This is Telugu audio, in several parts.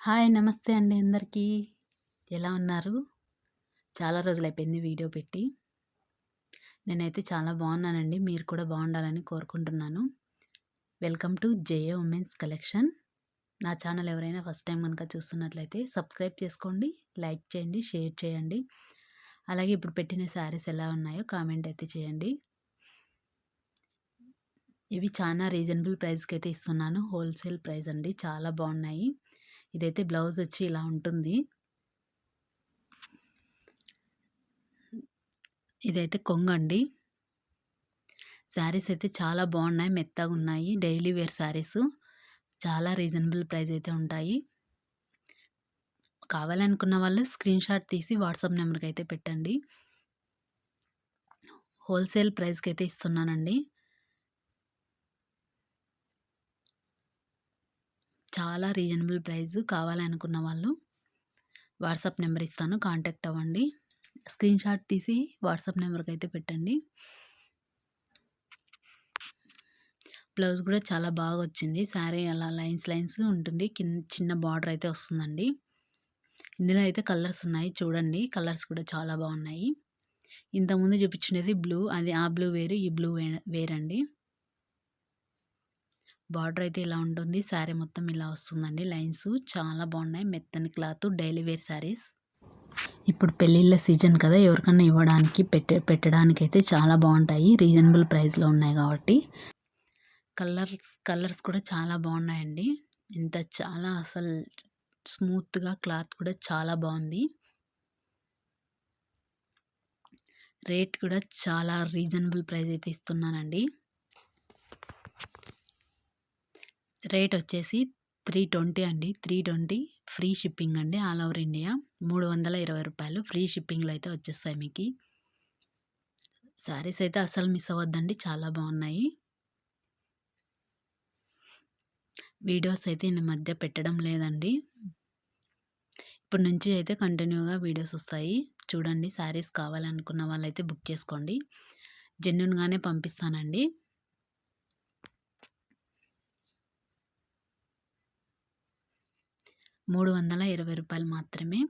హాయ్ నమస్తే అండి అందరికీ. ఎలా ఉన్నారు? చాలా రోజులైపోయింది వీడియో పెట్టి. నేనైతే చాలా బాగున్నానండి. మీరు కూడా బాగుండాలని కోరుకుంటున్నాను. Welcome to J A women's collection. నా ఛానల్ ఎవరైనా ఫస్ట్ టైం కనుక చూస్తున్నట్లయితే సబ్స్క్రైబ్ చేసుకోండి లైక్ చేయండి షేర్ చేయండి. అలాగే ఇప్పుడు పెట్టిన శారీస్ ఎలా ఉన్నాయో కామెంట్ అయితే చేయండి. ఇవి చాలా రీజనబుల్ ప్రైస్కి అయితే ఇస్తున్నాను. హోల్సేల్ ప్రైస్ అండి. చాలా బాగున్నాయి. ఇదైతే బ్లౌజ్ వచ్చి ఇలా ఉంటుంది. ఇదైతే కొంగండి శారీస్ అయితే చాలా బాగున్నాయి మెత్తగా ఉన్నాయి. డైలీ వేర్ శారీస్ చాలా రీజనబుల్ ప్రైస్ అయితే ఉంటాయి. కావాలనుకున్న వాళ్ళు స్క్రీన్ షాట్ తీసి వాట్సాప్ నెంబర్కి అయితే పెట్టండి. హోల్సేల్ ప్రైస్కి అయితే ఇస్తున్నానండి. చాలా రీజనబుల్ ప్రైస్ కావాలనుకున్న వాళ్ళు వాట్సాప్ నెంబర్ ఇస్తాను కాంటాక్ట్ అవ్వండి. స్క్రీన్ షాట్ తీసి వాట్సాప్ నెంబర్కి అయితే పెట్టండి. బ్లౌజ్ కూడా చాలా బాగా వచ్చింది. శారీ అలా లైన్స్ లైన్స్ ఉంటుంది. కింద చిన్న బార్డర్ అయితే వస్తుందండి. ఇందులో అయితే కలర్స్ ఉన్నాయి. చూడండి కలర్స్ కూడా చాలా బాగున్నాయి. ఇంతకుముందు చూపించినది బ్లూ. అది ఆ బ్లూ వేరు ఈ బ్లూ వేరండి. బార్డర్ అయితే ఇలా ఉంటుంది. శారీ మొత్తం ఇలా వస్తుందండి. లైన్స్ చాలా బాగున్నాయి. మెత్తని క్లాత్ డైలీ వేర్ శారీస్ ఇప్పుడు పెళ్ళిళ్ళ సీజన్ కదా ఎవరికన్నా ఇవ్వడానికి పెట్టే పెట్టడానికి అయితే చాలా బాగుంటాయి. రీజనబుల్ ప్రైస్లో ఉన్నాయి కాబట్టి. కలర్స్ కలర్స్ కూడా చాలా బాగున్నాయండి. ఇంత చాలా అసలు స్మూత్గా క్లాత్ కూడా చాలా బాగుంది. రేట్ కూడా చాలా రీజనబుల్ ప్రైస్ అయితే ఇస్తున్నానండి. రేట్ వచ్చేసి త్రీ ట్వంటీ అండి. త్రీ ట్వంటీ ఫ్రీ షిప్పింగ్ అండి. All over India. మూడు వందల ఇరవై రూపాయలు ఫ్రీ షిప్పింగ్లో అయితే వచ్చేస్తాయి మీకు. శారీస్ అయితే అసలు మిస్ అవ్వద్దండి. చాలా బాగున్నాయి. వీడియోస్ అయితే నేను మధ్య పెట్టడం లేదండి. ఇప్పటి నుంచి అయితే కంటిన్యూగా వీడియోస్ వస్తాయి. చూడండి శారీస్ కావాలనుకున్న వాళ్ళైతే బుక్ చేసుకోండి. జెన్యున్గానే పంపిస్తానండి. మూడు వందల ఇరవై రూపాయలు మాత్రమే.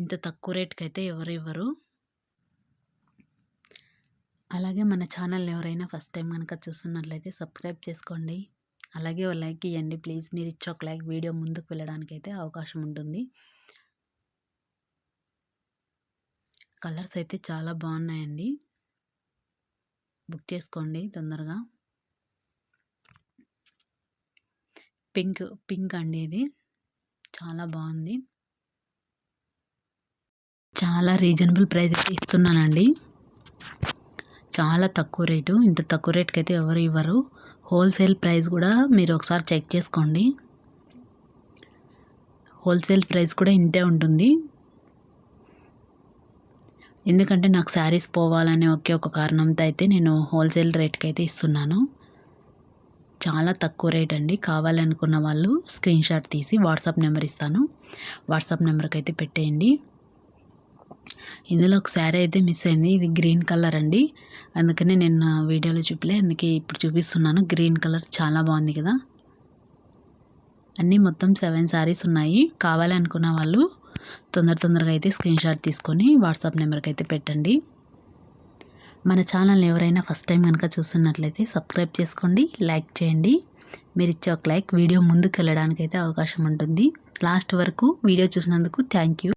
ఇంత తక్కువ రేట్కి అయితే ఎవరు ఇవ్వరు. అలాగే మన ఛానల్ ఎవరైనా ఫస్ట్ టైం కనుక చూస్తున్నట్లయితే సబ్స్క్రైబ్ చేసుకోండి. అలాగే ఓ లైక్ ఇవ్వండి ప్లీజ్. మీరు ఇచ్చే ఒక లైక్ వీడియో ముందుకు వెళ్ళడానికి అయితే అవకాశం ఉంటుంది. కలర్స్ అయితే చాలా బాగున్నాయండి. బుక్ చేసుకోండి తొందరగా. పింక్ పింక్ అండి ఇది. చాలా బాగుంది. చాలా రీజనబుల్ ప్రైస్ అయితే ఇస్తున్నానండి. చాలా తక్కువ రేటు. ఇంత తక్కువ రేట్కి అయితే ఎవరు ఇవ్వరు. హోల్సేల్ ప్రైస్ కూడా మీరు ఒకసారి చెక్ చేసుకోండి. హోల్సేల్ ప్రైస్ కూడా ఇంతే ఉంటుంది. ఎందుకంటే నాకు శారీస్ పోవాలనే ఒకే ఒక కారణంతో అయితే నేను హోల్సేల్ రేట్కి అయితే ఇస్తున్నాను. చాలా తక్కువ రేట్ అండి. కావాలనుకున్న వాళ్ళు స్క్రీన్ షాట్ తీసి వాట్సాప్ నెంబర్ ఇస్తాను. వాట్సాప్ నెంబర్కి అయితే పెట్టేయండి. ఇందులో ఒక శారీ అయితే మిస్ అయింది. ఇది గ్రీన్ కలర్ అండి. అందుకనే నేను వీడియోలో చూపలే. అందుకే ఇప్పుడు చూపిస్తున్నాను. గ్రీన్ కలర్ చాలా బాగుంది కదా. అన్నీ మొత్తం సెవెన్ శారీస్ ఉన్నాయి. కావాలనుకున్న వాళ్ళు తొందర తొందరగా అయితే స్క్రీన్ షాట్ తీసుకొని వాట్సాప్ నెంబర్కి అయితే పెట్టండి. మన ఛానల్ని ఎవరైనా ఫస్ట్ టైం కనుక చూస్తున్నట్లయితే సబ్స్క్రైబ్ చేసుకోండి లైక్ చేయండి. మీరు ఇచ్చే ఒక లైక్ వీడియో ముందుకు వెళ్ళడానికి అయితే అవకాశం ఉంటుంది. లాస్ట్ వరకు వీడియో చూసినందుకు థ్యాంక్ యూ.